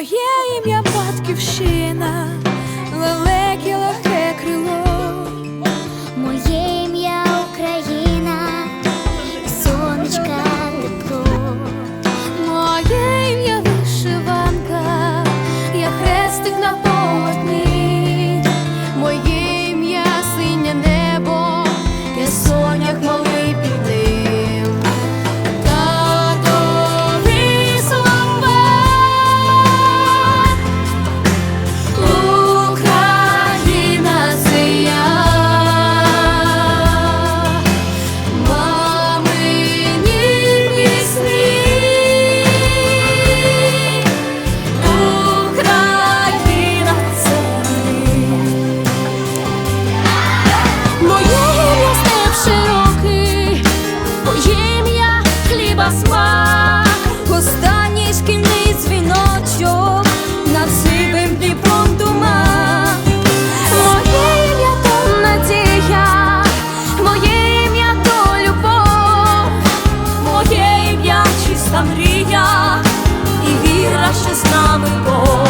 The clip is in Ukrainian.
ім'я батьківщина, велике легке крило. Моє ім'я Україна, сонечка тепло. Моє ім'я вишиванка, я хрестик на останній шкільний дзвіночок над сивим Дніпром дума. Моє ім'я надія, моє ім'я то любов, моє ім'я чиста мрія і віра, що з нами Бог.